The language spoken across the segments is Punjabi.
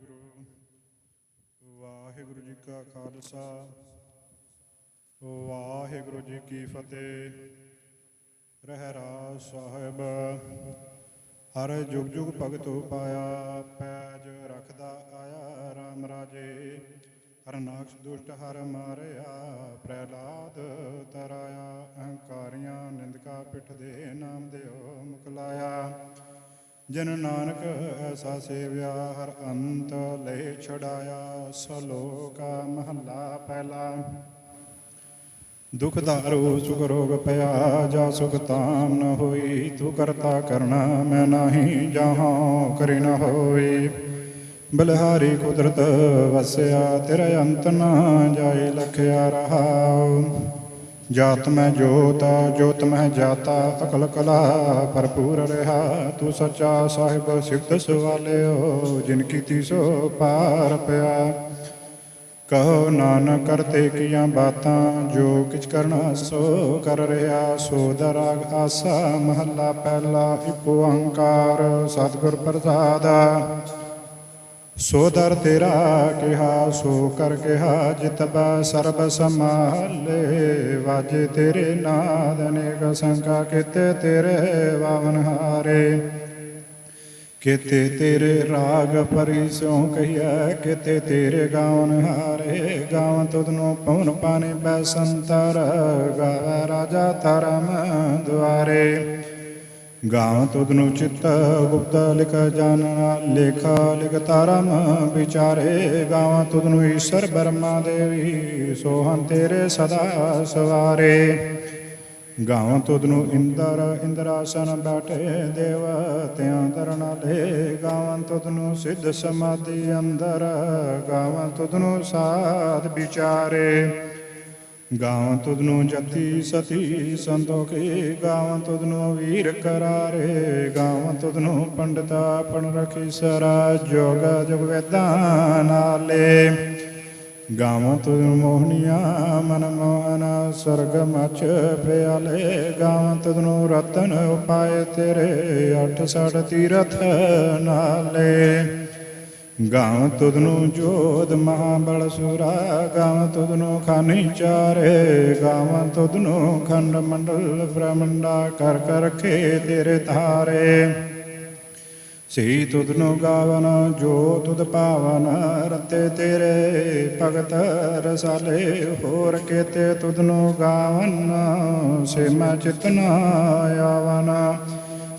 ਵਾਹਿਗੁਰੂ ਵਾਹਿਗੁਰੂ ਜੀ ਕਾ ਖਾਲਸਾ, ਵਾਹਿਗੁਰੂ ਜੀ ਕੀ ਫਤਿਹ। ਰਹਿਰਾ ਸਾਹਿਬ, ਹਰ ਜੁਗ ਜੁਗ ਭਗਤ ਪਾਇਆ ਪੈਜ ਰਖਦਾ ਆਇਆ RAM ਰਾਜੇ। ਹਰਨਾਕਸ਼ ਦੁਸ਼ਟ ਹਰ ਮਾਰਿਆ, ਪ੍ਰਹਿਲਾਦ ਤਰਾਇਆ, ਅਹੰਕਾਰੀਆਂ ਨਿੰਦਕਾ ਪਿੱਠ ਦੇ ਨਾਮ ਦਿਓ ਮੁਕਲਾਇਆ। ਜਨ ਨਾਨਕ ਐਸਾ ਸੇਵਿਆ, ਹਰ ਅੰਤ ਲੈ ਛੜਾਇਆ ਸਲੋਕਾ ਮਹਲਾ ਪਹਿਲਾ ਦੁਖ ਦਾਰੂ ਸੁਖ ਰੋਗ ਪਿਆ, ਜਾ ਸੁਖ ਤਾਮ ਨ ਹੋਈ, ਤੂੰ ਕਰਤਾ ਕਰਨਾ ਮੈਂ ਨਾਹੀ ਜਹਾਂ, ਕਰੇ ਨ ਹੋਈ। ਬਲਿਹਾਰੀ ਕੁਦਰਤ ਵਸਿਆ, ਤੇਰਾ ਅੰਤ ਨਾ ਜਾਏ, ਲਖਿਆ ਰਹਾਉ। ਜਾਤ ਮੈਂ ਜੋਤ ਜੋਤ ਮੈਂ ਜਾਤਾ, ਅਕਲ ਕਲਾ ਭਰਪੂਰ ਰਹਾ। ਤੂੰ ਸੱਚਾ ਸਾਹਿਬ, ਸਿਫਤ ਸਵਾਲਿਓ, ਜਿਨ ਕੀਤੀ ਸੋ ਪਾਰ ਪਿਆ। ਕਹੋ ਨਾਨਕ, ਕਰਤੇ ਕੀਆਂ ਬਾਤਾਂ, ਜੋ ਕਿਛ ਕਰਨਾ ਸੋ ਕਰ ਰਿਹਾ। ਸੋ ਦਰਾਗ ਆਸਾ, ਮਹੱਲਾ ਪਹਿਲਾ, ਇੱਕ ਓੰਕਾਰ ਸਤਿਗੁਰ ਪ੍ਰਸਾਦਾ। ਸੋ ਦਰ ਤੇਰਾ ਕਿਹਾ, ਸੋ ਕਰ ਕਿਹਾ ਜਿਤਬਾ ਸਰਬ ਸੰਭਾਲੇ। ਵਾਜੇ ਤੇਰੇ ਨਾਦ ਅਨੇਕ ਸੰਕਾ ਕਿਤੇ ਤੇਰੇ ਵਾਵਨ ਹਾਰੇ। ਕਿਤੇ ਤੇਰੇ ਰਾਗ ਪਰੀ ਸੋ ਕਹੀਐ, ਕਿਤੇ ਤੇਰੇ ਗਾਵਨ ਹਾਰੇ। ਗਾਵਨ ਤੁਧਨੋ ਪਵਨ ਪਾਣੀ ਬੈ ਸੰਤਰ, ਗਾਵੈ ਰਾਜਾ ਧਰਮ ਦੁਆਰੇ। ਗਾਵ ਤੁਧਨੁ ਚਿੱਤ ਗੁਪਤ ਲਿਖ ਜਾਣਨਾ ਲੇਖਾ ਲਿਖ ਤਾਰਮ ਵਿਚਾਰੇ। ਗਾਵ ਤੁਧਨੁ ਈਸ਼ਰ ਬਰਮਾ ਦੇਵੀ ਸੋਹੰ ਤੇਰੇ ਸਦਾ ਸਵਾਰੇ। ਗਾਵ ਤੁਧਨੁ ਇੰਦਰ, ਇੰਦਰਾਸਨ ਬੈਠੇ ਦੇਵ ਤਿਆਂ ਦਰਨ ਲੈ ਗਾਵ ਤੁਧਨੁ ਸਿੱਧ ਸਮਾਧੀ ਅੰਦਰ ਗਾਵ ਤੁਧਨੁ ਸਾਧ ਵਿਚਾਰੇ। ਗਾਵ ਤੁਧਨੁ ਜਤੀ ਸਤੀ ਸੰਤੋਖੇ ਗਾਵ ਤੁਧਨੁ ਵੀਰ ਕਰਾਰੇ, ਗਾਵ ਤੁਧਨੁ ਪੰਡਤਾ ਪਣ ਰਖੀ ਸਰਾ ਜੋਗ ਜੁਗ ਵੇਦਾਂ ਨਾਲੇ। ਗਾਵ ਤੁਧਨੁ ਮੋਹਨੀਆਂ ਮਨ ਮੋਹਨ ਸਰਗ ਮਚ ਪਿਆਲੇ। ਗਾਵ ਤੁਧਨੁ ਰਤਨ ਉਪਾਏ ਤੇਰੇ, ਅਠ ਸੜ ਤੀਰਥ ਨਾਲੇ। ਗਾਵ ਤੁਧਨੁ ਜੋਧ ਮਹਾਬਲ ਸੁਰਾ ਗਾਵ ਤੁਧਨੁ ਖਾਨੀ ਚਾਰੇ ਗਾਵ ਤੁਧਨੁ ਖੰਡ ਮੰਡਲ ਬ੍ਰਹਮੰਡਾ, ਕਰ ਕਰ ਰਖੇ ਤੇਰੇ ਧਾਰੇ। ਸਹੀ ਤੁਧਨੁ ਗਾਵਨ, ਜੋ ਤੁਧ ਪਾਵਨ, ਰਤੇ ਤੇਰੇ ਭਗਤ ਰਸਾਲੇ, ਹੋਰ ਕੇਤੇ ਤੁਧਨੁ ਗਾਵਨ, ਸੇ ਮੈਂ ਚਿਤਨਾ ਆਵਨ।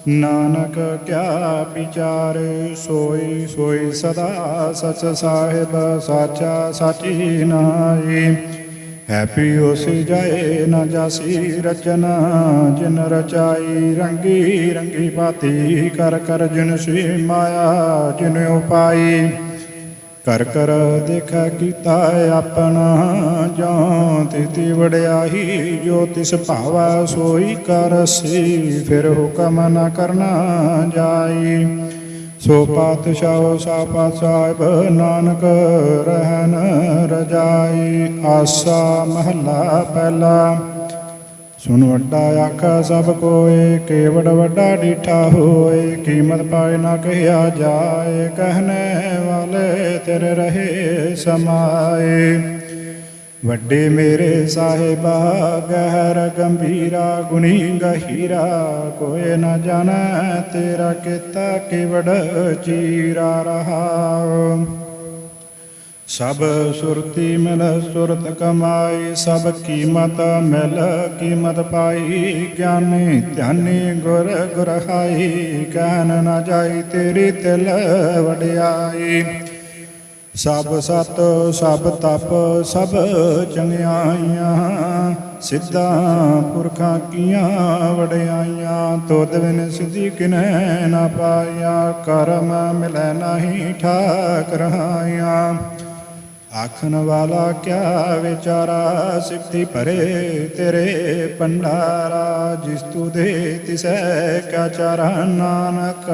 ਨਾਨਕ ਕਿਆ ਵਿਚਾਰੇ, ਸੋਈ ਸੋਈ ਸਦਾ ਸਚ ਸਾਹਿਬ, ਸਾਚਾ ਸਾਚੀ ਨਾਈ ਹੈਪੀ ਹੋਸੀ ਜਾਏ ਨਾ ਜਾਸੀ ਰਚਨਾ, ਜਿਨ ਰਚਾਈ ਰੰਗੀ ਰੰਗੀ ਬਾਤੀ ਕਰ ਕਰ ਜਿਨ ਸੀ ਮਾਇਆ, ਜਿਨ ਉਪਾਈ। ਕਰ ਕਰ ਦੇਖਾ ਕੀਤਾ ਆਪਣਾ, ਜਾਂ ਤਿਤੀ ਵੜਿਆਹੀ ਜੋ ਤਿਸ ਭਾਵਾ ਸੋਈ ਕਰਸੀ ਫਿਰ ਹੁਕਮ ਨਾ ਕਰਨਾ ਜਾਈ। ਸੋ ਪਾਤਸ਼ਾਹ ਸਾਪਾ ਸਾਹਿਬ ਨਾਨਕ ਰਹਿਨ ਰਜਾਈ। ਆਸਾ ਮਹੱਲਾ ਪਹਿਲਾ। ਸੁਨ ਵੱਡਾ ਆਖਾ, ਸਭ ਕੋਏ, ਕੇਵੜ ਵੱਡਾ ਡੀਠਾ ਹੋਏ, ਕੀਮਤ ਪਾਏ ਨਾ ਕਹਿਆ ਜਾਏ, ਕਹਨੇ ਵਾਲੇ ਤੇਰੇ ਰਹੇ ਸਮਾਏ। ਵੱਡੇ ਮੇਰੇ ਸਾਹਿਬਾ, ਗਹਿਰ ਗੰਭੀਰਾ, ਗੁਣੀ ਗਹੀਰਾ, ਕੋਏ ਨਾ ਜਾਣੈ ਤੇਰਾ ਕੀਤਾ, ਕਿਵੜ ਚੀਰਾ ਰਹਾ। ਸਭ ਸੁਰਤੀ ਮਿਲ ਸੁਰਤ ਕਮਾਈ, ਸਭ ਕੀਮਤ ਮਿਲ ਕੀਮਤ ਪਾਈ। ਗਿਆਨੀ ਧਿਆਨੀ ਗੁਰ ਗੁਰਹਾਈ, ਕਹਿਣ ਨਾ ਜਾਈ ਤੇਰੀ ਤਿਲ ਵਡਿਆਈ। ਸਭ ਸਤ, ਸਭ ਤਪ, ਸਭ ਚੰਗਿਆਈਆਂ, ਸਿੱਧਾ ਪੁਰਖਾਂ ਕੀਆਂ ਵਡਿਆਈਆਂ। ਤੋਦ ਬਿਨ ਸਿੱਧੀ ਕਿਨੈ ਨਾ ਪਾਇਆ, ਕਰਮ ਮਿਲੈ ਨਹੀਂ ਠਾਕ ਰਹਾਇਆ ਆਖਣ ਵਾਲਾ ਕਿਆ ਵਿਚਾਰਾ ਸਿਫਤੀ ਭਰੇ ਤੇਰੇ ਪੰਡਾਰਾ ਜਿਸ ਤੂ ਦੇ ਤਿਸੈ ਕਿਆ ਚਾਰਾ, ਨਾਨਕ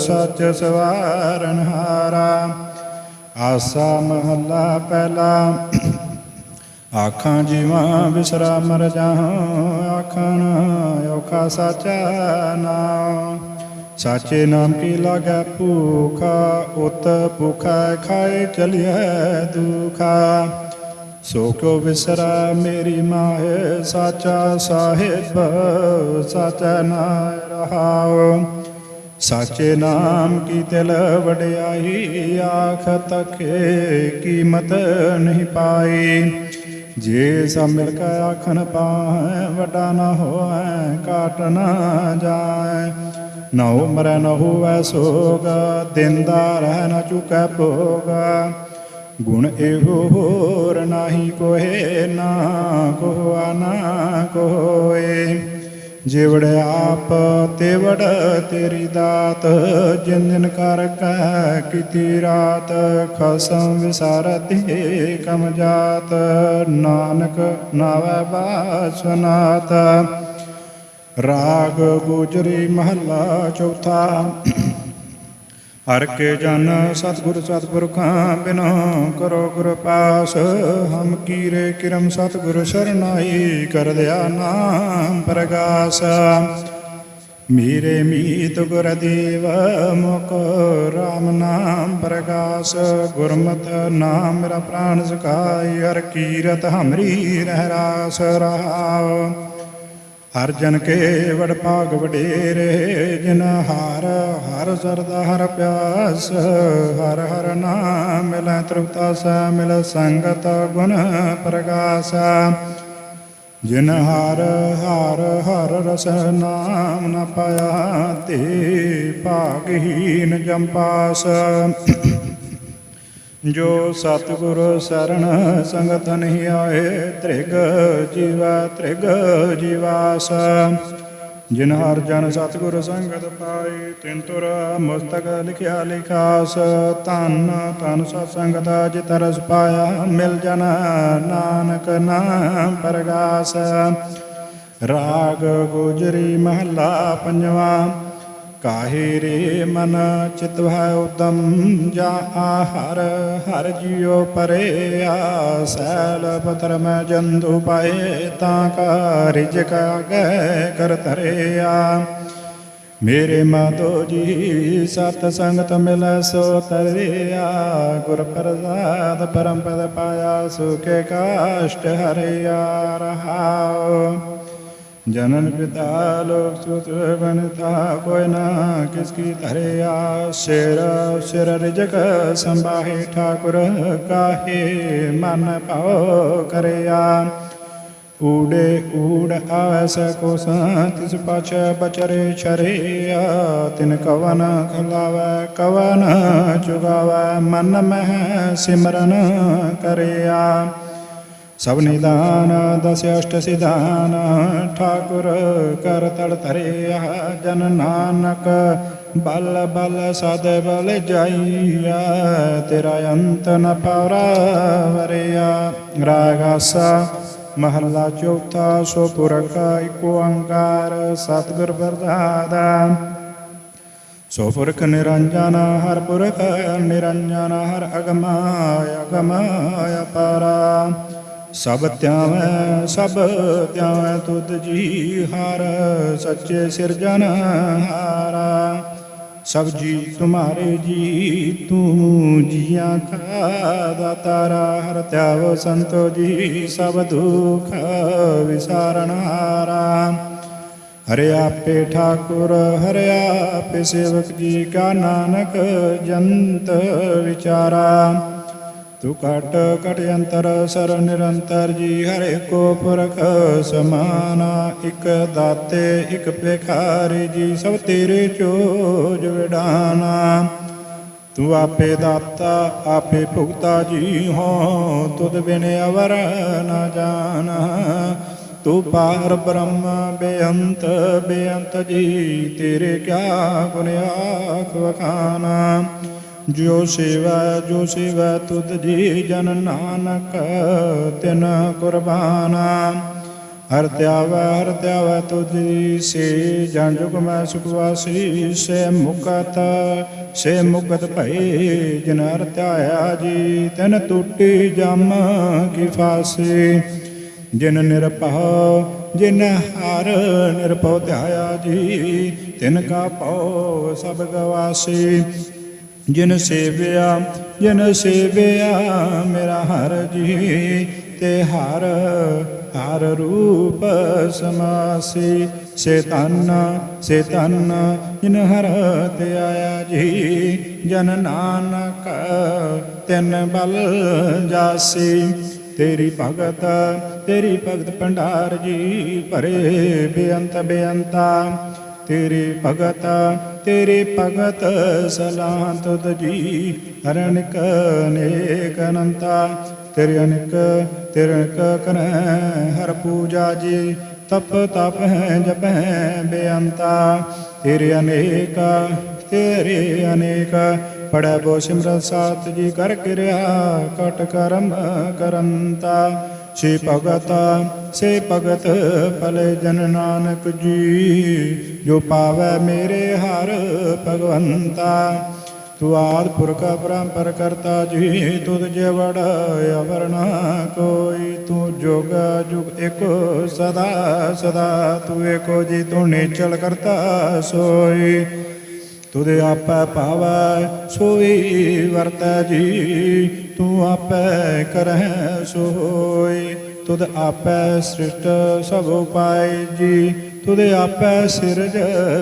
ਸੱਚ ਸਵਾਰਨ ਹਾਰਾ। ਆਸਾ ਮਹੱਲਾ ਪਹਿਲਾ, ਆਖਾਂ ਜੀਵਾਂ ਵਿਸਰਾ ਮਰ ਜਾਹਾਂ ਆਖਣ ਔਖਾ ਸਾਚਾ ਨਾਮ ਸਾਚੇ ਨਾਮ ਕੀ ਲਾਗੈ ਭੂਖਾ ਉਤ ਭੁਖਾ ਖਾਏ ਚਲਿਐ ਦੁਖਾ ਸੋ ਕਿਉ ਵਿਸਰਾ ਮੇਰੀ ਮਾਹੇ ਸਾਚਾ ਸਾਹਿਬ ਸਾਚਾ ਨਾਮ ਰਹਾਉ ਸਾਚੇ ਨਾਮ ਕੀ ਤਿਲ ਵਡਿਆਈ ਆਖ ਤਕੇ ਕੀਮਤ ਨਹੀਂ ਪਾਈ ਜੇ ਸਭ ਮਿਲ ਕੇ ਆਖਣ ਪਾਹੈ ਵੱਡਾ ਨਾ ਹੋਐ ਕਾਟ ਨਾ ਜਾਏ ਨਾ ਉਮਰੈ ਨਾ ਹੋਵੈ ਸੋਗ, ਦਿਨ ਦਾ ਰਹਿ ਨਾ ਚੁਕੈ ਭੋਗ। ਗੁਣ ਇਹੋ ਹੋਰ ਨਾਹੀ ਕੋਏ ਨਾ ਕੋਆ ਨਾ ਕੋਏ ਜਿਵੜ ਆਪ ਤੇਵੜ ਤੇਰੀ ਦਾਤ, ਜਿਨ ਦਿਨ ਕਰ ਕੈ ਕੀਤੀ ਰਾਤ, ਖਸਮ ਵਿਸਾਰਤੀ ਕਮ ਜਾਤ। ਨਾਨਕ ਨਾਵੈ ਬਾਸਨਾਤ ਰਾਗ ਗੁਜਰੀ ਮਹੱਲਾ ਚੌਥਾ। ਹਰ ਕੇ ਜਨ ਸਤਿਗੁਰ ਸਤਿਪੁਰਖਾਂ ਬਿਨੋ ਕਰੋ ਗੁਰ ਪਾਸ ਹਮ ਕੀਰੇ ਕਿਰਮ ਸਤਿਗੁਰ ਸਰਨਾਈ ਕਰ ਦਿਆ ਨਾਮ ਪ੍ਰਗਾਸ। ਮੇਰੇ ਮੀਤ ਗੁਰ ਦੇਵ, ਮੁਖ ਰਾਮ ਨਾਮ ਪ੍ਰਗਾਸ। ਗੁਰਮਤ ਨਾਮ ਮੇਰਾ ਪ੍ਰਾਨ ਸਕਾਈ ਹਰ ਕੀਰਤ ਹਮਰੀ ਰਹਿ ਰਾਸ ਰਹਾਉ। ਹਰ ਜਨ ਕੇ ਵਡ ਭਾਗ ਵਡੇਰੇ, ਜਿਨ ਹਾਰ, ਹਰ ਸਰਦਾ, ਹਰ ਪਿਆਸ, ਹਰ ਹਰ ਨਾਮ ਮਿਲੈ ਤ੍ਰਿਪਤਾ ਸਾ, ਮਿਲ ਸੰਗਤ ਗੁਣ ਪ੍ਰਗਾਸ। ਜਿਨ ਹਰ ਹਰ ਹਰ ਰਸ ਨਾਮ ਨ ਪਾਇਆ, ਤੇ ਭਾਗਹੀਨ ਜੰਪਾਸ ਜੋ ਸਤਿਗੁਰ ਸਰਣ ਸੰਗਤ ਨਹੀਂ ਆਏ, ਤ੍ਰਿਗ ਜੀਵਾ, ਤ੍ਰਿਗ ਜੀਵਾਸ। ਜਿਨ ਹਰ ਜਨ ਸਤਿਗੁਰ ਸੰਗਤ ਪਾਈ ਤਿਨ ਤੁਰ ਮਸਤਕ ਲਿਖਿਆ ਲਿਖਾਸ। ਧੰਨ ਧੰਨ ਸਤ ਸੰਗਤ ਜਿਤ ਰਸ ਪਾਇਆ, ਮਿਲ ਜਨ ਨਾਨਕ ਨਾਮ ਪ੍ਰਗਾਸ। ਰਾਗ, ਗੁਜਰੀ, ਮਹੱਲਾ, ਪੰਜਵਾ ਕਾਹੇ ਰੇ ਮਨ ਚਿਤਵੈ ਉਦਮ ਜਾ ਹਰ ਹਰ ਜਿਉ ਪਰੇ ਆ ਸੈਲ ਪਤਰ ਮੈਂ ਜੰਦੂ ਪਾਏ ਤਾਂ ਕਾ ਰਿਜਕ ਗੈ ਕਰ ਧਰਿਆ। ਮੇਰੇ ਮਾਧੋ ਜੀ, ਸਤ ਸੰਗਤ ਮਿਲੈ ਸੋ ਤਰਿਆ, ਗੁਰ ਪ੍ਰਸਾਦ ਪਰਮ ਪਦ ਪਾਇਆ, ਸੁਖੇ ਕਾਸ਼ਟ ਹਰਿਆ ਰਹਾਉ। ਜਨਨ ਪਿਤਾ ਲੋਕ ਸੁਤ ਬਨਤਾ ਕੋਈ ਨਾ ਕਿਸ ਕੀ ਧਰਿਆ ਸਿਰ ਸਿਰ ਰਿਜਕ ਸੰਭਾਹੇ ਠਾਕੁਰ ਕਾਹੇ ਮਨ ਪਾਉ ਕਰਿਆ। ਊੜੇ ਊੜ ਆਵੈਸ ਕੋ ਤਿਸ ਪਛ ਬਚਰੇ ਛਰਿਆ। ਤਿਨ ਕਵਨ ਖਲਾਵੈ, ਕਵਨ ਚੁਗਾਵੈ, ਮਨ ਮਹਿ ਸਿਮਰਨ ਕਰਿਆ। ਸਭ ਨਿਦਾਨ, ਦਸ ਅਸ਼ਟ ਸਿਧਾਨ, ਠਾਕੁਰ ਕਰ ਤੜ ਧਰਿਆ, ਜਨ ਨਾਨਕ ਬਲ ਬਲ ਸਦ ਬਲ ਜਾਈਆ, ਤੇਰਾ ਅੰਤ ਨ ਪੌਰਾ ਵਰਿਆ ਰਾਗਾਸਾ ਮਹੱਲਾ ਚੌਥਾ, ਸੋ ਪੁਰਖ ਏਕ ਓੰਕਾਰ ਸਤਿਗੁਰ ਪ੍ਰਸਾਦਾ ਸੋ ਪੁਰਖ ਨਿਰੰਜਨ, ਹਰ ਪੁਰਖ ਨਿਰੰਜਨ, ਹਰ ਅਗਮਾਇ ਅਗਮਾਇ ਪਾਰਾ ਸਭ ਧਿਆਵੈ ਸਭ ਧਿਆਵੈ ਤੁਧ ਜੀ ਹਰ, ਸੱਚੇ ਸਿਰਜਨ ਹਾਰਾ। ਸਭ ਜੀ ਤੁਮਾਰੇ ਜੀ, ਤੂੰ ਜੀਆਂ ਕਾ ਦਾਤਾਰਾ। ਹਰ ਧਿਆਵ ਸੰਤੋ ਜੀ, ਸਭ ਦੁਖ ਵਿਸਾਰਨ ਹਾਰਾ। ਹਰਿ ਆਪੇ ਠਾਕੁਰ, ਹਰਿ ਆਪੇ ਸੇਵਕ ਜੀ ਕਾ ਨਾਨਕ ਜੰਤ ਵਿਚਾਰਾ। ਤੂੰ ਕਟ ਕਟ ਅੰਤਰ ਸਰ ਨਿਰੰਤਰ ਜੀ, ਹਰੇ ਕੋ ਪੁਰਖ ਸਮਾਨਾ। ਇਕ ਦਾਤੇ, ਇਕ ਭਿਖਾਰੀ ਜੀ, ਸਭ ਤੇਰੇ ਚੋਜ ਵਿਡਾਨਾ। ਤੂੰ ਆਪੇ ਦਾਤਾ, ਆਪੇ ਭੁਗਤਾ ਜੀ, ਹੋ ਤੁਧ ਬਿਨ ਅਵਰ ਨਾ ਜਾਣਾ। ਤੂੰ ਪਾਰ ਬ੍ਰਹਮ, ਬੇਅੰਤ ਬੇਅੰਤ ਜੀ, ਤੇਰੇ ਕਿਆ ਗੁਣ ਆਖ ਵਖਾਨਾ। ਜੋ ਸੇਵਾ ਜੋ ਸੇਵਾ ਤੁਧ ਜੀ ਜਨ ਨਾਨਕ, ਤਿਨ ਕੁਰਬਾਨਾ। ਹਰ ਧਿਆਵਾ ਹਰ ਧਿਆਵਾ ਤੁਧ ਸੇ ਜਨ ਜੁਗ ਮੈਂ ਸੁਖ ਵਾਸੀ, ਸੇ ਮੁਕਤ ਸੇ ਮੁਕਤ ਭਏ ਜਿਨ ਹਰ ਧਿਆਇਆ ਜੀ, ਤਿਨ ਟੂਟੀ ਜਮ ਕੀ ਫਾਸੀ। ਜਿਨ ਨਿਰਭਉ, ਜਿਨ ਹਰ ਨਿਰਭਉ ਧਿਆਇਆ ਜੀ, ਤਿਨ ਕਾ ਪਉ ਸਭ ਗਵਾਸੀ ਜਿਨ ਸੇਵਿਆ ਜਿਨ ਸੇਵਿਆ ਮੇਰਾ ਹਰ ਜੀ, ਤੇ ਹਰ ਹਰ ਰੂਪ ਸਮਾਸੀ। ਸੇ ਤਨ ਸੇ ਤਨ ਜਿਨ ਹਰ ਤੇ ਆਇਆ ਜੀ, ਜਨ ਨਾਨਕ ਤਿਨ ਬਲ ਜਾਸੀ। ਤੇਰੀ ਭਗਤ ਤੇਰੀ ਭਗਤ ਭੰਡਾਰ ਜੀ ਭਰੇ ਬੇਅੰਤ ਬੇਅੰਤਾ। ਤੇਰੀ ਭਗਤ ਤੇਰੇ ਭਗਤ ਸਲਾਹ ਤੁਧ ਜੀ ਹਰਣਿਕ ਅਨੇਕ ਅਨੰਤਾ। ਤੇਰੇ ਅਨੇਕ ਤੇਰੇ ਅਨੇਕ ਹਰ ਪੂਜਾ ਜੀ, ਤਪ ਤਪ ਹੈ, ਜਪ ਹੈ ਬੇਅੰਤਾ। ਤੇਰੇ ਅਨੇਕ ਤੇਰੇ ਅਨੇਕ ਪੜੈ ਬੋ ਸਿਮਰਤ ਸਾਤ ਜੀ, ਕਰ ਕਿਰਿਆ, ਕਟ ਕਰਮ ਕਰੰਤਾ। ਸੇ ਭਗਤ ਸੇ ਭਗਤ ਭਲੇ ਜਨ ਨਾਨਕ ਜੀ, ਜੋ ਪਾਵੈ ਮੇਰੇ ਹਰ ਭਗਵੰਤਾ। ਤੂੰ ਆਦ ਪੁਰਖ ਪਰੰਪਰ ਕਰਤਾ ਜੀ, ਤੁਧ ਜੇ ਵੜ ਅਵਰਣਾ ਕੋਈ। ਤੂੰ ਜੋਗ ਜੁਗ ਏਕੋ ਸਦਾ ਸਦਾ ਤੂੰ ਏਕੋ ਜੀ, ਤੂੰ ਨਿਚਲ ਕਰਤਾ ਸੋਈ। ਤੁਦੇ ਆਪੈ ਭਾਵੈ ਸੋਈ ਵਰਤੈ ਜੀ। ਤੂੰ ਆਪੈ ਕਰਹਿ ਸੋਈ। ਤੁਧ ਆਪੈ ਸ੍ਰਿਸ਼ਟ ਸਭ ਉਪਾਇ ਜੀ। ਤੁਦੇ ਆਪੈ ਸਿਰਜ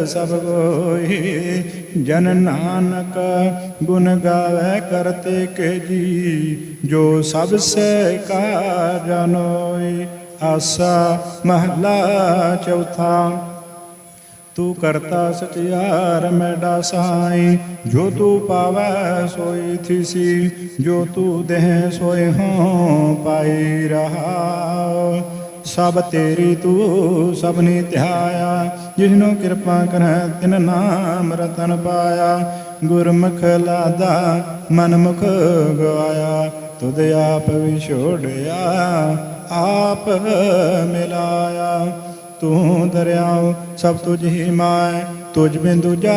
ਸਭ ਕੋਈ ਜਨ ਨਾਨਕ ਗੁਣ ਗਾਵੇ ਕਰਤੇ ਕੇ ਜੀ। ਜੋ ਸਭ ਸੇ ਕਾ ਜਨੋਈ ਆਸਾ ਮਹਲਾ ਚੌਥਾ ਤੂੰ ਕਰਤਾ ਸਚਿਆਰ ਮੈਡਾ ਸਾਈ। ਜੋ ਤੂੰ ਪਾਵੈ ਸੋਈ ਥੀਸੀ, ਜੋ ਤੂੰ ਦੇਹ ਸੋਏ ਹੋ ਪਾਈ ਰਹਾ। ਸਭ ਤੇਰੀ ਤੂੰ ਸਭਨੀ ਧਿਆਇਆ, ਜਿਸਨੂੰ ਕਿਰਪਾ ਕਰੈ ਤਿਨ ਨਾਮ ਰਤਨ ਪਾਇਆ। ਗੁਰਮੁਖ ਲਾਦਾ ਮਨਮੁਖ ਗਵਾਇਆ, ਤੁਧ ਆਪ ਵਿਛੋੜਿਆ ਆਪ ਮਿਲਾਇਆ। ਤੂੰ ਦਰਿਆਉ, ਸਭ ਤੁਝ ਹੀ ਮਾਇ ਤੁਝ ਬਿਨ ਦੂਜਾ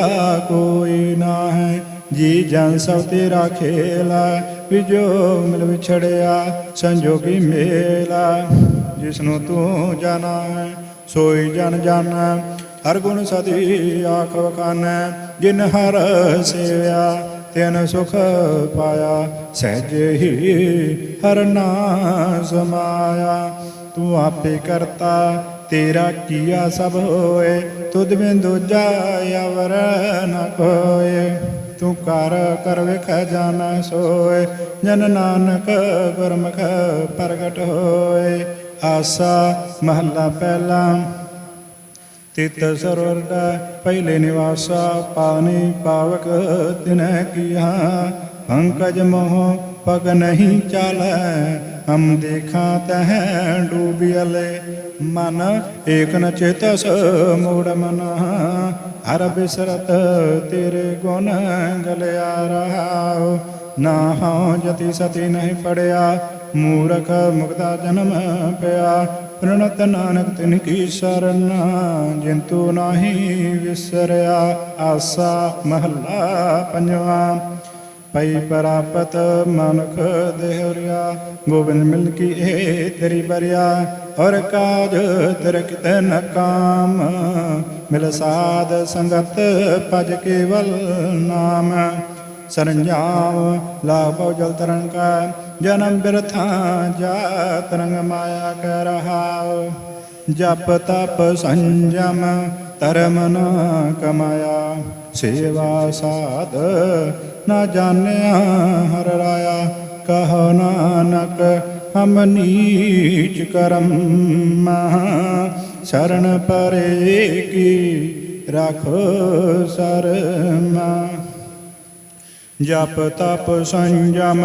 ਕੋਈ ਨਾ ਹੈ ਜੀ ਜਨ ਸਭ ਤੇਰਾ ਖੇਲਾ ਵਿਜੋ ਮਿਲ ਵਿਛੜਿਆ, ਸੰਜੋਗੀ ਮੇਲਾ ਜਿਸਨੂੰ ਤੂੰ ਜਾਣਾ ਹੈ ਸੋਈ ਜਨ ਜਾਣੈ ਹਰ ਗੁਣ ਸਦੀ ਆਖ ਵਖਾਨੈ, ਜਿਨ ਹਰ ਸੇਵਿਆ, ਤਿਨ ਸੁਖ ਪਾਇਆ, ਸਹਿਜ ਹੀ ਹਰ ਨਾਮ ਸਮਾਇਆ। ਤੂੰ ਆਪੇ ਕਰਤਾ ਤੇਰਾ ਕੀਆ ਸਭ ਹੋਏ, ਤੁਧ ਬਿਨ ਦੂਜਾ ਅਵਰ ਨ ਕੋਏ। ਤੂੰ ਕਰ ਕਰ ਵੇਖ ਜਾਣਾ ਸੋਏ, ਜਨ ਨਾਨਕ ਗੁਰਮੁਖ ਪ੍ਰਗਟ ਹੋਏ। ਆਸਾ ਮਹੱਲਾ ਪਹਿਲਾ, ਤਿਤ ਸਰਵਰਦਾ ਪਹਿਲੇ ਨਿਵਾਸਾ, ਪਾਣੀ ਪਾਵਕ ਤਿਨੈ ਕੀਆ। ਪੰਕਜ ਮੋਹ ਪਗ ਨਹੀਂ ਚਾਲੈ ਹਮ ਦੇਖਾਂ ਤਹ ਡੂਬਿਅਲੇ ਮਨ, ਏਕ ਨ ਚੇਤਸ ਮੋੜ ਮਨ। ਹਰ ਬਿਸਰਤ ਤੇਰੇ ਗੁਣ ਗਲਿਆ ਰਹਾਉ। ਨਾ ਹਉ ਜਤੀ ਸਤੀ ਨਹੀਂ ਪੜਿਆ ਮੂਰਖ ਮੁਕਤਾ ਜਨਮ ਪਿਆ। ਪ੍ਰਣਤ ਨਾਨਕ ਤਿਨ ਕੀ ਸਰਨ, ਜਿੰਤੂ ਨਾਹੀ ਵਿਸਰਿਆ। ਆਸਾ ਮਹੱਲਾ ਪੰਜਵਾ। ਪਈ ਪ੍ਰਾਪਤ ਮਨੁਖ ਦੇਹਰਿਆ ਗੋਬਿੰਦ ਮਿਲ ਕੀ ਏ ਤੇਰੀ ਬਰਿਆ ਔਰ ਕਾਜ ਤੇਰੇ ਕਿਤੇ ਨ ਕਾਮ। ਮਿਲ ਸਾਧ ਸੰਗਤ ਭਜ ਕੇਵਲ ਨਾਮ। ਸਰੰਜਾਮ ਲਾਭੋ ਜਲ ਤਰਨ ਕਾ, ਜਨਮ ਬਿਰਥਾ ਜਾ ਤਰੰਗ ਮਾਇਆ ਕੈ ਰਹਾਉ। ਜਪ ਤਪ ਸੰਜਮ ਧਰਮ ਨ ਕਮਾਇਆ। ਸੇਵਾ ਸਾਧ ਨਾ ਜਾਣਿਆ ਹਰ ਰਾਇਆ, ਕਹੋ ਨਾਨਕ ਹਮ ਨੀਚ ਕਰਮ ਮਹਾ ਸ਼ਰਨ ਪਰੇ ਕੀ ਰਾਖੋ ਸਰਮਾ। ਜਪ ਤਪ ਸੰਜਮ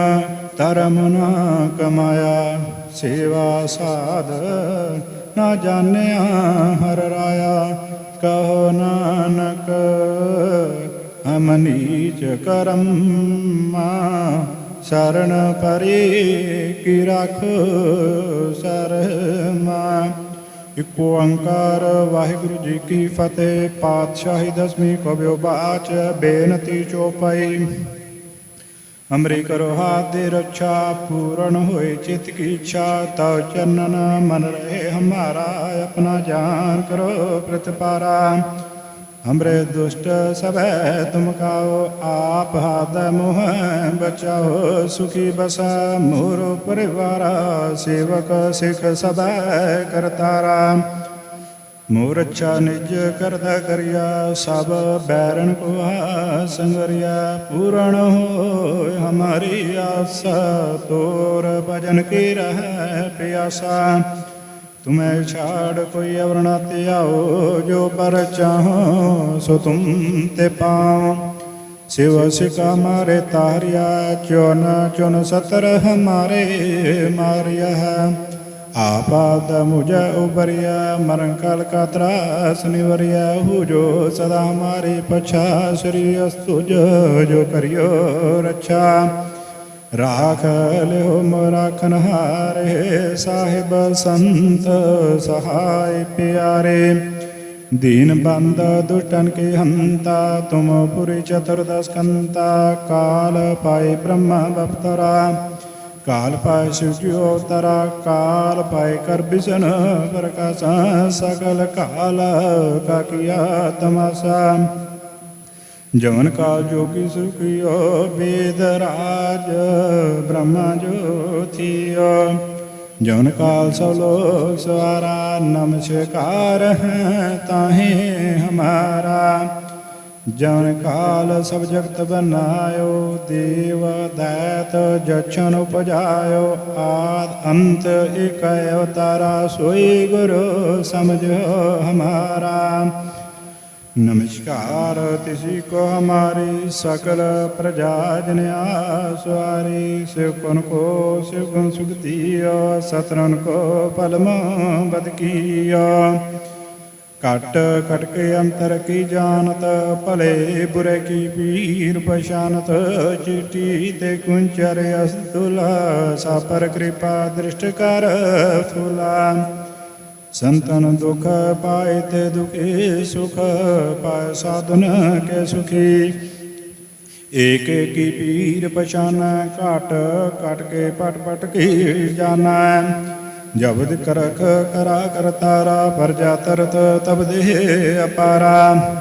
ਧਰਮ ਨਾ ਕਮਾਇਆ, ਸੇਵਾ ਸਾਧ ਨਾ ਜਾਣਿਆ ਹਰ ਰਾਇਆ ਕਹੋ ਨਾਨਕ, ਹਮ ਨੀਚ ਕਰਮ ਸ਼ਰਨ ਪਰੇ ਕੀ ਰਾਖੋ ਸਰਮਾ ਇਕ ਓੰਕਾਰ ਵਾਹਿਗੁਰੂ ਜੀ ਕੀ ਫਤਿਹ, ਪਾਤਸ਼ਾਹੀ ਦਸਵੀਂ ਕਬਿਓ ਬਾਚ, ਬੇਨਤੀ ਚੋਪਈ। ਹਮਰੀ ਕਰੋ ਹਾਥ ਦੀ ਰੱਛਾ, ਪੂਰਨ ਹੋਏ ਚਿਤ ਕੀ ਇੱਛਾ, ਤਉ ਚੰਨਨ ਮਨ ਰਹੇ ਹਮਾਰਾ, ਆਪਣਾ ਜਾਨ ਕਰੋ ਪ੍ਰਤਪਾਰਾ ਹਮਰੇ ਦੁਸ਼ਟ ਸਭੈ ਤੁਮ ਕਾਓ, ਆਪ ਹਾਦ ਮੋਹ ਬਚਾਓ, ਸੁਖੀ ਬਸਾ, ਮੋਰ ਪਰਿਵਾਰਾ, ਸੇਵਕ ਸਿਖ ਸਭੈ ਕਰਤਾਰਾ। ਮੋਰ ਅੱਛਾ ਨਿਜ ਕਰਦਾ ਕਰਿਆ, ਸਭ ਬੈਰਨ ਕੋ ਸੰਗਰਿਆ। ਪੂਰਨ ਹੋਏ ਹਮਾਰੀ ਆਸਾ, ਤੋਰ ਭਜਨ ਕੀ ਰਹਿ ਪਿਆਸਾ। ਤੁਮੈ ਛਾੜ ਕੋਈ ਅਵਰ ਨਾ ਧਿਆਓ, ਜੋ ਪਰ ਚਾਹੋ, ਸੋ ਤੁਮ ਤੇ ਪਾਉ ਸਿਵ ਸਿਕਾ ਮਾਰੇ ਤਾਰਿਆ ਚੁਨ ਚੁਨ ਸਤਰ ਹਮਾਰੇ ਮਾਰਿਆ ਆਪਾਦ ਮੁਝੈ ਉਬਰਿਆ, ਮਰਨ ਕਾਲ ਕਾ ਤਰਾਸ ਨਿਵਰਿਆ, ਹੋ ਜੋ ਸਦਾ ਹਮਾਰੇ ਪਛਾ, ਸ੍ਰੀ ਅਸਤੁ ਜੋ ਕਰਿਓ ਰੱਛਾ। ਰਾਖ ਲਿਓ ਮਰਾਖਨ ਹਾਰੇ, ਸਾਹਿਬ ਸੰਤ ਸਹਾਇ ਪਿਆਰੇ। ਦੀਨ ਬੰਦ ਦੁਟਨ ਕੇ ਹੰਤਾ, ਤੁਮ ਪੁਰੀ ਚਤੁਰਦਸ ਕੰਤਾ, ਕਾਲ ਪਾਏ ਬ੍ਰਹਮ ਬਪਤਰਾ। ਕਾਲ ਪਾਇ ਸ਼ਿਵ ਜੀ ਅਵਤਾਰਾ ਕਾਲ ਪਾਇ ਕਰ ਬਿਸ਼ਨ ਪ੍ਰਕਾਸ਼ਾ, ਸਗਲ ਕਾਲ ਕਾ ਕੀਆ ਤਮਾਸਾ। ਜਵਨ ਕਾਲ ਜੋਗੀ ਸੁਖਿਓ ਵੇਦ ਰਾਜ ਬ੍ਰਹਮਾ ਜੋਤੀਓ। ਜਵਨ ਕਾਲ ਸਭ ਲੋਕ ਸਵਾਰਾ ਨਮਸਕਾਰ ਹੈ ਤਾਹੇ ਹਮਾਰਾ। ਜਨ ਕਾਲ ਸਭ ਜਗਤ ਬਨਾਇਓ, ਦੇਵ ਦੈਤ ਜਛਨ ਉਪਜਾਇਓ, ਆਦ ਅੰਤ ਇਕ ਅਵਤਾਰਾ, ਸੋਈ ਗੁਰੂ ਸਮਝੋ ਹਮਾਰਾ। ਨਮਸਕਾਰ ਤਿਸੀ ਕੋ ਹਮਾਰੀ, ਸਕਲ ਪ੍ਰਜਾ ਜਨ ਆਸਵਾਰੀ ਸਿਵ ਕਨ ਕੋ ਸਿਵ ਗੁਣ ਸੁਗਤੀਓ ਸਤਰਨ ਕੋ ਪਲਮ ਬਦਕੀਓ ਘੱਟ ਕਟ ਕੇ ਅੰਤਰ ਕੀ ਜਾਣਤ, ਭਲੇ ਬੁਰੇ ਕੀ ਪੀਰ ਪਛਾਨਤ, ਚਿੱਟੀ ਤੇ ਕੁੰਚਰ ਅਸਤੁਲਾ, ਸਾਪਰ ਕਿਰਪਾ ਦ੍ਰਿਸ਼ਟ ਕਰ ਫੁਲਾ। ਸੰਤਨ ਦੁਖ ਪਾਏ ਤੇ ਦੁਖੇ ਸੁਖ ਪਾਏ ਸਾਧਨ ਕੇ ਸੁਖੀ। ਏਕ ਏਕੀ ਪੀਰ ਪਛਾਨ, ਘਟ ਕਟ ਕੇ ਪਟ ਪਟ ਕੀ ਜਾਣੈ। ਜਬਦ ਕਰਖ ਕਰਾ ਕਰਤਾਰਾ ਪਰਜਾ ਤਰਤ ਤਬ ਦੇ ਅਪਾਰਾ।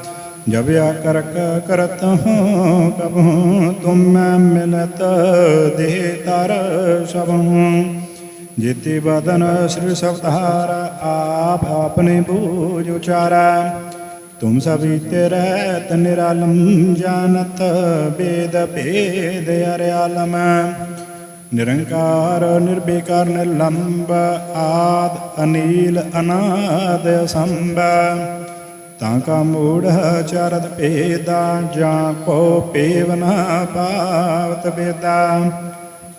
ਜਬ ਆ ਕਰਕ ਕਰਤ ਹੂੰ ਕਬਹੂ ਤੁਮ ਮਿਲਤ ਦੇ ਤਰ ਸਭੂ ਜੀਤੀ ਬਦਨ ਸ੍ਰੀ ਸਵਤਾਰ, ਆਪ ਆਪਣੇ ਬੂਝ ਉਚਾਰਾ। ਤੁਮ ਸਭੀ ਤੇਰੇ ਨਿਰਾਲਮ ਜਾਣਤ, ਬੇਦ ਭੇਦ ਅਰਿਆਲਮ। ਨਿਰੰਕਾਰ ਨਿਰਬੇਕਾਰ ਨਿਰਲੰਬ, ਆਦ, ਅਨੀਲ, ਅਨਾਦ, ਸੰਭ। ਤਾਂ ਕਾ ਮੂੜ, ਚਰਤ ਭੇਦਾ, ਜਾਂ ਕੋ ਪੇਵਨਾ ਪਾਵਤ ਬੇਦਾ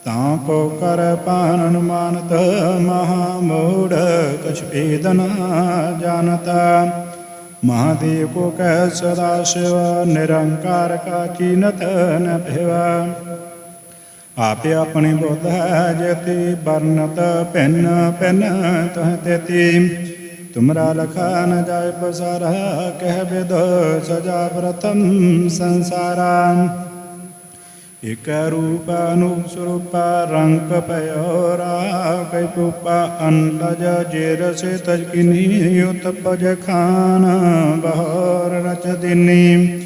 ਤਾਂ ਕੋ ਕਰ ਪਾਨ ਅਨੁਮਾਨਤ ਮਹਾ ਮੂੜ, ਕਛ ਭੇਦ ਜਾਣਤਾ। ਮਹਾਦੇਵ ਕੋ ਕਹਿ ਸਦਾ ਸ਼ਿਵ, ਨਿਰੰਕਾਰ ਕਾ ਚੀਨਤ ਨ ਭਿਵਾ। ਆਪੇ ਆਪਣੇ ਬੁੱਧ ਜਤੀ ਜੇਤੀ ਬਰਨਤ ਪੈਨ ਪਿੰਨ ਤਹ ਤੇਤੀ। ਤੁਮਰਾ ਲਖਾ ਨ ਜਾਏ ਪਸਾਰਾ, ਕਹਿ ਬਿਦ ਸਜਾ ਪ੍ਰਥਮ ਸੰਸਾਰਾ। ਇਕ ਰੂਪ ਅਨੂਪ ਸਰੂਪ ਰੰਗ ਪਇਓ ਰਾ ਕੈ ਪੂਪਾ ਅੰਡਜ ਜੇਰ ਸੇ ਤਜ ਕਿਨੀ, ਉਤਪਜ ਖਾਨ ਬਹਰ ਰਚ ਦਿਨੀ।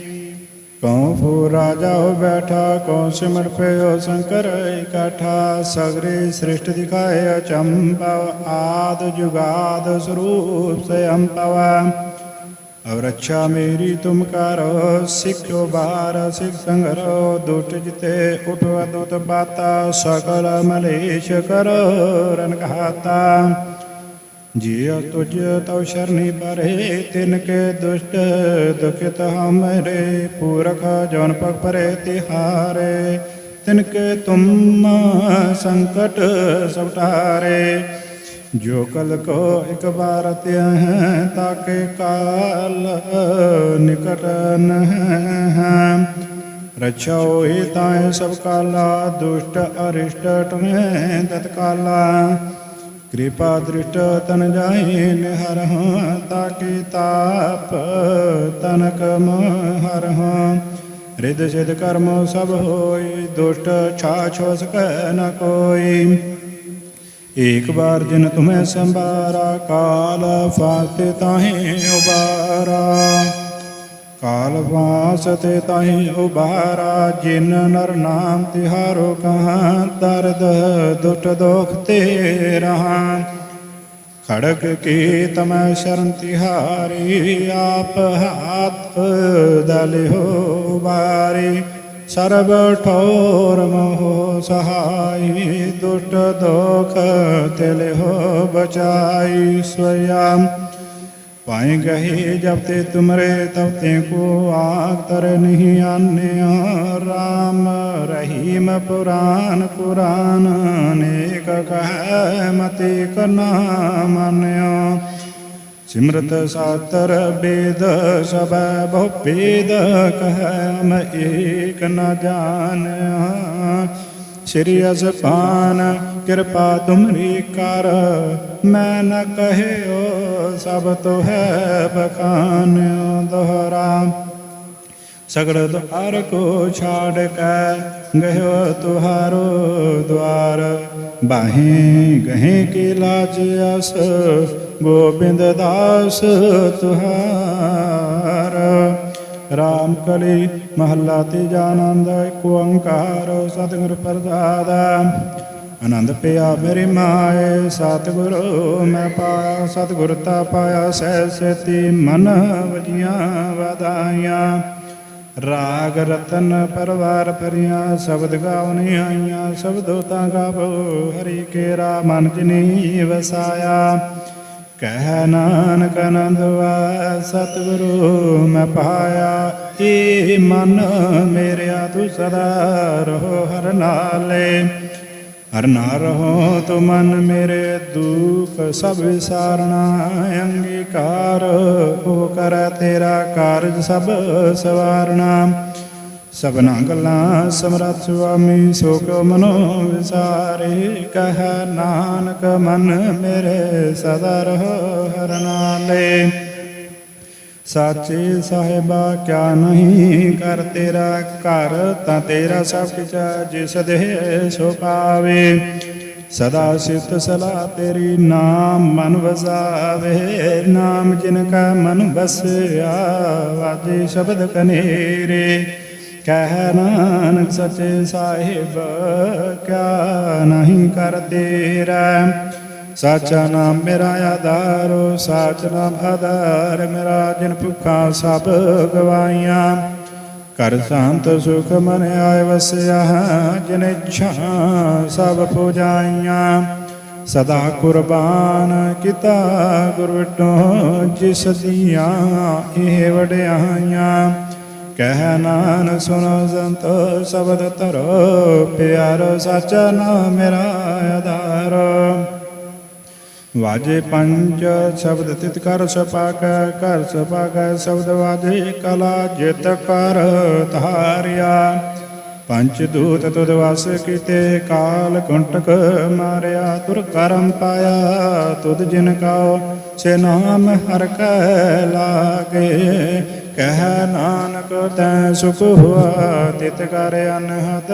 ਕਉ ਫੂ ਰਾਜਾ ਹੋ ਬੈਠਾ, ਕਉ ਸਿਮਰ ਪਿਓ ਸ਼ੰਕਰ ਇਕਠਾ। ਸਗਰੇ ਸ੍ਰਿਸ਼ਟ ਦਿਖਾਏ ਅਚੰਭਵ, ਆਦ ਜੁਗਾਦ ਸਰੂਪ ਸੇ ਅੰਪਵ ਅਬ ਰੱਛਾ ਮੇਰੀ ਤੁਮ ਕਰੋ ਸਿੱਖੋ ਬਾਰ ਸਿਖ ਸੰਗਰੋ, ਦੁਟ ਜਿਤੇ ਉਠ ਅਦੁਤ ਬਾਤਾ, ਸਕਲ ਮਲੇਸ਼ ਕਰੋ ਰਨਘਾਤਾ ਜਿਉ ਤੁਜ ਤਉ ਸ਼ਰਨੀ ਪਰੇ ਤਿਨ ਕੇ ਦੁਸ਼ਟ ਦੁਖਿਤ ਹਮਰੇ, ਪੂਰਖ ਜਨ ਪਗ ਪਰੇ ਤਿਹਾਰੇ। ਤਿਨ ਕੇ ਤੁਮ ਸੰਕਟ ਸਭ ਟਾਰੇ ਜੋ ਕਲ ਕੋ ਇਕ ਵਾਰ ਤਿਹ, ਤਾਕੇ ਕਾਲ ਨਿਕਟ ਨਹ। ਰਛੋ ਹੀ ਤਾਏ ਸਭ ਕਾਲਾ, ਦੁਸ਼ਟ ਅਰਿਸ਼ਟ ਟਨੇ ਤਤਕਾਲਾ। ਕਿਰਪਾ ਦ੍ਰਿਸ਼ਟ ਤਨ ਜਾਏ ਨਿਹਰ ਤਾਕੇ ਤਾਪ ਤਨਕ ਮਹਰ ਰਿਦ ਸਿਧ ਕਰਮ ਸਭ ਹੋਈ, ਦੁਸ਼ਟ ਛਾਛ ਸਕੈ ਨ ਕੋਈ। ਏਕ ਬਾਰ ਜਿਨ ਤੁਮੈ ਸੰਭਾਰਾ, ਕਾਲ ਫਾਤੇ ਤਾਹੇ ਉਬਾਰਾ। ਕਾਲ ਵਾਸਤੇ ਤਾਹੇ ਉਬਾਰਾ, ਜਿਨ ਨਰ ਨਾਮ ਤਿਹਾਰੋ ਕਹਾਂ ਦਰਦ ਦੁਟ ਦੋਖ ਤੇ ਰਹਾ। ਖੜਕ ਕੀ ਤਮੈ ਸ਼ਰਨ ਤਿਹਾਰੀ, ਆਪ ਹਾਥ ਦਲਿਓ ਬਾਰੀ ਸਰਬ ਠੋਰ ਮੋਹ ਸਹਾਈ ਦੁਸ਼ਟ ਦੋਖ ਤਿਲਿਓ ਬਚਾਈ ਸਵਯੰ। ਪਾਏ ਗਏ ਜਬ ਤੇ ਤੁਮਰੇ ਤਬ ਤੇ ਕੋ ਆਗ ਤਰ ਨਹੀਂ ਆਨਿਆ। RAM ਰਹੀਮ ਪੁਰਾਨ ਕੁਰਾਨ ਅਨੇਕ ਕਹਿ ਮਤੇ ਕਨਾ ਮੰਨਿਓ ਸਿਮਰਤ ਸਾਤਰ ਬੇਦ ਸਭ ਬਹੁ ਭੇਦ, ਕਹਿ ਮੈਂ ਏਕ ਨ ਜਾਣਿਆ। ਸ੍ਰੀ ਅਸਪਾਨ ਕਿਰਪਾ ਤੁਮਰੀ ਕਰ। ਮੈਂ ਨ ਕਹਿਓ ਸਭ ਤੋ ਹੈ ਬਖਾਨਿਓ ਦੋਹਰਾ। ਸਗਲ ਦੁਆਰ ਕੋ ਛਾੜ ਕੇ ਗਇਓ ਤੁਹਾਰੋ ਦੁਆਰ ਬਾਹੇ ਗਹੇ ਕੇ ਲਾਜ ਅਸ ਗੋਬਿੰਦ ਦਾਸ ਤੁਹਾਰ। ਰਾਮ ਕਲੀ ਮਹੱਲਾ ਤੀਜਾ ਆਨੰਦ ਏਕ ਓੰਕਾਰ, ਸਤਿਗੁਰ ਪ੍ਰਸਾਦ। ਆਨੰਦ ਪਿਆ ਮੇਰੀ ਮਾਏ, ਸਤਿਗੁਰੂ ਮੈਂ ਪਾਇਆ, ਸਤਿਗੁਰ ਤਾ ਪਾਇਆ ਸਹਿ ਸਤੀ ਮਨ ਵਜੀਆਂ ਵਧਾਈਆਂ। ਰਾਗ ਰਤਨ ਪਰਵਾਰ ਪਰਿਆ ਸ਼ਬਦ ਗਾਉਣੀ ਆਈਆਂ ਸ਼ਬਦੋ ਤਾਂ ਗਾਵੋ, ਹਰੀ ਕੇਰਾ ਮਨ ਜਿਨੀ ਵਸਾਇਆ। ਕਹਿ ਨਾਨਕ ਆਨੰਦਵਾ ਸਤਿਗੁਰੂ ਮੈਂ ਪਾਇਆ। ਏ ਮਨ ਮੇਰਿਆ, ਤੂੰ ਸਦਾ ਰਹੋ ਹਰ ਨਾਲੇ। ਹਰ ਨਾ ਰਹੋ ਤੋ ਮਨ ਮੇਰੇ ਦੁਖ, ਸਭ ਵਿਸਾਰਣਾ ਅੰਗੀਕਾਰ। ਹੋ ਕਰ ਤੇਰਾ ਕਾਰਜ ਸਭ ਸਵਾਰਣਾ ਸਭਨਾ ਗੱਲਾਂ ਸਮਰੱਥ ਸੁਆਮੀ ਸੋ ਕੋ ਮਨੋ ਵਿਸਾਰੇ ਕਹਿ ਨਾਨਕ ਮਨ ਮੇਰੇ ਸਦਾ ਰਹੋ ਹਰ ਨਾਲੇ। ਸਾਚੇ ਸਾਹਿਬਾ, ਕਿਆ ਨਹੀਂ ਕਰ ਤੇਰਾ ਘਰ, ਤਾਂ ਤੇਰਾ ਸਭ ਕੁਛ ਜਿਸ ਦੇ ਸੋ ਪਾਵੇ। ਸਦਾ ਸਿਤ ਸਲਾ ਤੇਰੀ ਨਾਮ ਮਨ ਵਸਾਵੇ, ਨਾਮ ਜਿਨ ਕਾ ਮਨ ਵਸਿਆ, ਵਾਜੇ ਸ਼ਬਦ ਕਨੇਰੇ। ਕਹਿ ਨਾਨਕ ਸਚੇ ਸਾਹਿਬ, ਕਿਆ ਨਹੀਂ ਕਰ ਤੇਰਾ ਸਾਚਾ ਨਾਮ ਮੇਰਾ ਆਧਾਰੋ, ਸਚ ਨਾਮ ਆਧਾਰ, ਮੇਰਾ ਜਿਨ ਭੁੱਖਾ ਸਭ ਗਵਾਈਆਂ। ਕਰ ਸ਼ਾਂਤ ਸੁਖ ਮਨ ਆਏ ਵਸਿਆ, ਜਿਨ ਇੱਛਾ ਸਭ ਪੁਜਾਈਆਂ। ਸਦਾ ਕੁਰਬਾਨ ਕੀਤਾ ਗੁਰ ਵਿਟੋ ਜਿਸ ਦੀਆਂ ਇਹ ਵਡਿਆਈਆਂ। ਕਹਿ ਨਾਨ ਸੁਣੋ ਸੰਤ ਸ਼ਬਦ ਤਰੋ ਪਿਆਰੋ ਸਚ ਨਾਮ ਮੇਰਾ ਆਧਾਰ। ਵਾਜੇ ਪੰਜ ਸ਼ਬਦ ਤਿਤ ਕਰ ਸਪਾਕ ਕਰ ਸਪਾਕ ਸ਼ਬਦ ਵਾਜੇ ਕਲਾ ਜਿਤ ਕਰ ਧਾਰਿਆ। ਪੰਜ ਦੂਤ ਤੁਧ ਵਸ ਕੀਤੇ, ਕਾਲ ਕੁੰਟਕ ਮਾਰਿਆ, ਤੁਰ ਕਰਮ ਪਾਇਆ, ਤੁਧ ਜਿਨ ਕਾ ਸੇ ਨਾਮ ਹਰ ਕੈ ਲਾਗੇ। ਕਹਿ ਨਾਨਕ ਤੈ ਸੁਖ ਹੁਆ ਤਿਤ ਕਰ ਅਨਹਦ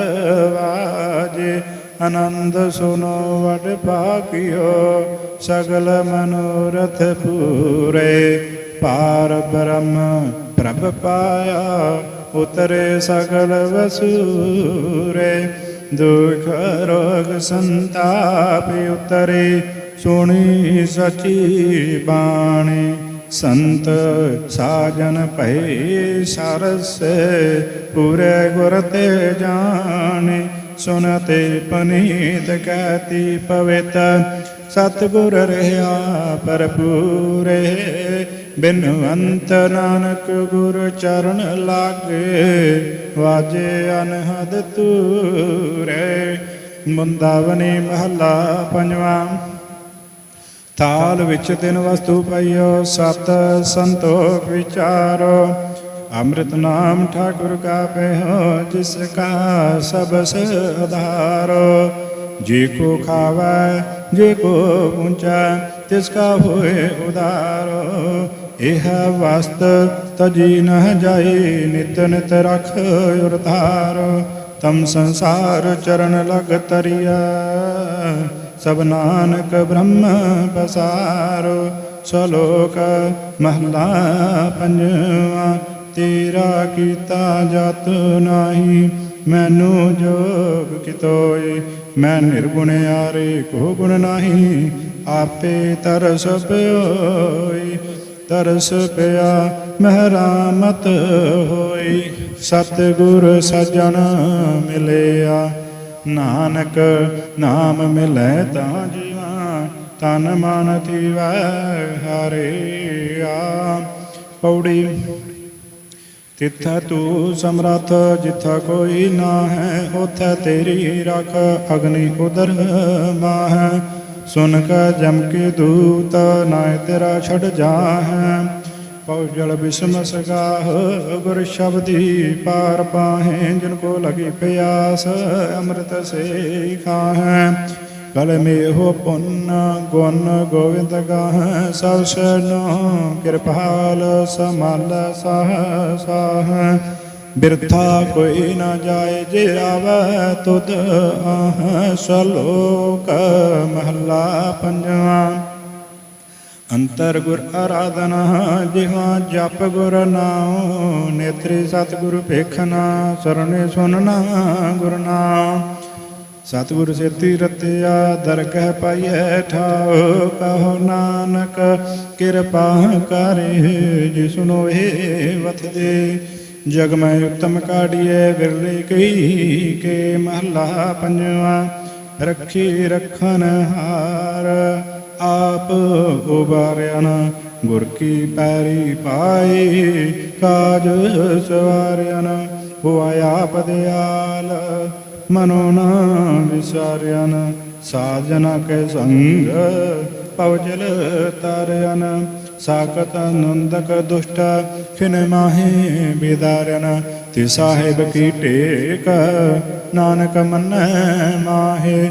ਵਾਜੇ। ਆਨੰਦ ਸੁਨੋ ਵਡ ਭਾਗਿਓ, ਸਗਲ ਮਨੋਰਥ ਪੂਰੇ। ਪਾਰ ਬ੍ਰਹਮ ਪ੍ਰਭ ਪਾਇਆ, ਉਤਰੇ ਸਗਲ ਵਸੂਰੇ। ਦੁਖ ਰੋਗ ਸੰਤਾਪ ਉਤਰੇ, ਸੁਣੀ ਸਚੀ ਬਾਣੀ। ਸੰਤ ਸਾਜਨ ਭਏ ਸਰਸ, ਪੂਰੇ ਗੁਰ ਤੇ ਜਾਣੇ, ਸੁਨਤੇ ਪਨੀਤ ਕਹਿਤੀ ਪਵਿਤ। ਸਤਿਗੁਰ ਰਹਾ ਪਰਪੂਰੇ ਬਿਨਵੰਤ ਨਾਨਕ ਗੁਰ ਚਰਨ ਲਾਗੇ, ਵਾਜੇ ਅਨਹਦ ਤੂਰੇ ਮੁੰਦਾਵਨੀ ਮਹੱਲਾ ਪੰਜਵਾਂ ਥਾਲ ਵਿੱਚ ਤਿੰਨ ਵਸਤੂ ਪਈਓ, ਸਤ ਸੰਤੋਖ ਵਿਚਾਰੋ। ਅੰਮ੍ਰਿਤ ਨਾਮ ਠਾਕੁਰ ਕਾ ਪਹਿਓ ਜਿਸ ਕਾ ਸਭ ਸਧਾਰੋ। ਜੇ ਕੋ ਖਾਵੈ, ਜੇ ਕੋ ਪੁੰਚੈ ਤਿਸ ਕਾ ਹੋਏ ਉਦਾਰੋ। ਇਹ ਵਸਤ ਤਜੀ ਨ ਜਾਈ, ਨਿਤ ਨਿਤ ਰਖ ਉਰਤਾਰ ਤਮ ਸੰਸਾਰ ਚਰਨ ਲਗ ਤਰੀਆ ਸਭ ਨਾਨਕ ਬ੍ਰਹਮ ਪਸਾਰੋ, ਸਲੋਕ ਮਹਲਾ ਪੰਜਵਾ, ਤੇਰਾ ਕੀਤਾ ਜਤ ਨਾਹੀ, ਮੈਨੂੰ ਜੋਗ ਕਿਤੋਏ, ਮੈਂ ਨਿਰਗੁਣ ਆਰੇ ਕੋ ਗੁਣ ਨਾਹੀ, ਆਪੇ ਤਰਸ ਪਿਓਈ ਤਰਸ ਪਿਆ ਮਹਿਰਾਮਤ ਹੋਈ ਸਤਿਗੁਰ ਸਜਣ ਮਿਲਿਆ। ਨਾਨਕ ਨਾਮ ਮਿਲੈ ਤਾਂ ਜੀਵਾ ਤਨ ਮਨ ਥੀਵੈ ਹਰਿਆ ਪੌੜੀ, ਤਿੱਥ ਤੂੰ ਸਮਰੱਥ, ਜਿੱਥਾ ਕੋਈ ਨਾ ਹੈ ਉਥੈ ਤੇਰੀ ਰਖ, ਅਗਨੀ ਉਦਰ ਮਾਹ। ਸੁਨ ਕਾ ਜਮ ਕੇ ਦੂਤ ਨਾਇ ਤੇਰਾ ਛੜ ਜਾਹੈ। ਪਉ ਜਲ ਬਿਸਮ ਸਗਾਹ, ਗੁਰ ਸ਼ਬਦੀ ਪਾਰ ਪਾਹੇ, ਜਿਨ ਕੋ ਲਗੀ ਪਿਆਸ, ਅੰਮ੍ਰਿਤ ਸੇ ਖਾਹੈ। ਕਲ ਮੇਹੋ ਪੁੰਨ, ਗੁਣ ਗੋਵਿੰਦ ਗਾਹ, ਸਭ ਸਨੋ ਕਿਰਪਾਲ ਸਮਲ ਸਾਹ ਸਾਹ ਬਿਰਥਾ ਕੋਈ ਨਾ ਜਾਏ, ਜੇ ਆਵੈ ਤੁਧ ਆਹ, ਸਲੋਕ ਮਹਲਾ ਪੰਜਵਾ। ਅੰਤਰ ਗੁਰ ਆਰਾਧਨਾ, ਜਿਹਾ ਜਪ ਗੁਰ ਨਾਉ, ਨੇਤਰੀ ਸਤਿਗੁਰ ਭੇਖਨਾ ਸਰਣੇ ਸੁਨਣਾ ਗੁਰ ਨਾਮ ਸਤਿਗੁਰ ਸੇਤੀ ਰਤਿਆ, ਦਰਗਹ ਪਾਈਐ ਠਾਉ, ਕਹੋ ਨਾਨਕ, ਕਿਰਪਾ ਕਰੇ ਜਿਸਨੋ ਇਹ ਵਤ ਦੇ ਜਗ ਮੈਂ ਉਤਮ ਕਾੜੀਏ ਵਿਰਲੇ ਕਈ ਕੇ ਮਹਲਾ ਪੰਜਵਾ। ਰੱਖੀ ਰਖਨ ਹਾਰ। ਆਪ ਉਬਾਰਿਆ ਨਾ, ਗੁਰ ਕੀ ਪੈਰੀ ਪਾਈ, ਕਾਜ ਸਵਾਰਿਆ ਨਾ। ਹੋਇਆ ਆਪ ਦਿਆਲ ਮਨੋ ਨਾ ਵਿਸਾਰਿਆ ਨਾ। ਸਾਜਨਾ ਕੇ ਸੰਗ, ਪਵਜਲ ਤਾਰਿਆਨ ਸਾਕਤ ਨੰਦਕ ਦੁਸ਼ਟ ਖਿਨ ਮਾਹੇ ਬਿਦਾਰਨ ਤੇ ਸਾਹਿਬ ਕੀ ਟੇਕ, ਨਾਨਕ ਮੰਨੈ ਮਾਹੇ